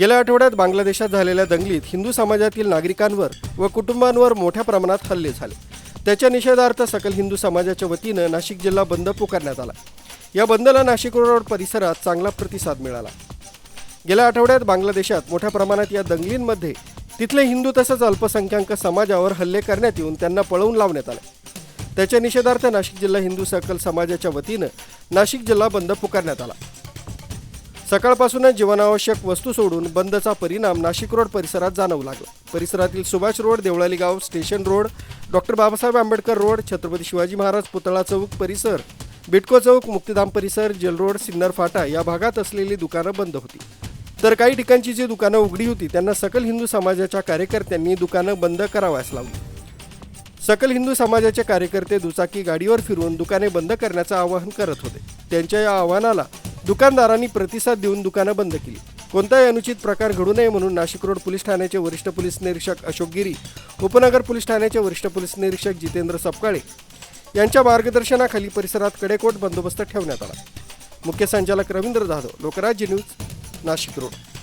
गेल्या आठवड्यात बांगलादेशात झालेल्या दंगलीत हिंदू समाजातील नागरिकांवर व कुटुंबांवर मोठ्या प्रमाणात हल्ले झाले. त्याच्या निषेधार्थ सकल हिंदू समाजाच्या वतीनं नाशिक जिल्हा बंद पुकारण्यात आला. या बंदला नाशिक रोड परिसरात चांगला प्रतिसाद मिळाला. गेल्या आठवड्यात बांगलादेशात मोठ्या प्रमाणात या दंगलींमध्ये तिथले हिंदू तसंच अल्पसंख्याक समाजावर हल्ले करण्यात येऊन त्यांना पळवून लावण्यात आले. त्याच्या निषेधार्थ नाशिक जिल्हा हिंदू सकल समाजाच्या वतीनं नाशिक जिल्हा बंद पुकारण्यात आला. सकाळपासूनच जीवनावश्यक वस्तू सोडून बंदचा परिणाम नाशिक रोड परिसरात जाणवू लागला. परिसरातील सुभाष रोड देवळाली गाव station road doctor Babasaheb Ambedkar road Chhatrapati Shivaji Maharaj पुतळा चौक परिसर बिटको चौक मुक्तिधाम परिसर जेल रोड सिन्नर फाटा या भागात असलेली दुकानं बंद होती. तर काही ठिकाणची जी दुकानं उघडी होती त्यांना सकल हिंदू समाजाच्या कार्यकर्त्यांनी दुकानं बंद करावयास लावली. सकल हिंदू समाजाचे कार्यकर्ते दुचाकी गाडीवर फिरून दुकाने बंद करण्याचं आवाहन करत होते. त्यांच्या या आव्हानाला दुकानदारांनी प्रतिसाद देऊन दुकानं बंद केली. कोणताही अनुचित प्रकार घडू नये म्हणून नाशिक रोड पोलीस ठाण्याचे वरिष्ठ पोलीस निरीक्षक अशोक गिरी उपनगर पोलीस ठाण्याचे वरिष्ठ पोलीस निरीक्षक जितेंद्र सपकाळे यांच्या मार्गदर्शनाखाली परिसरात कडेकोट बंदोबस्त ठेवण्यात आला. मुख्य संचालक रवींद्र जाधव लोकराज्य न्यूज नाशिक रोड.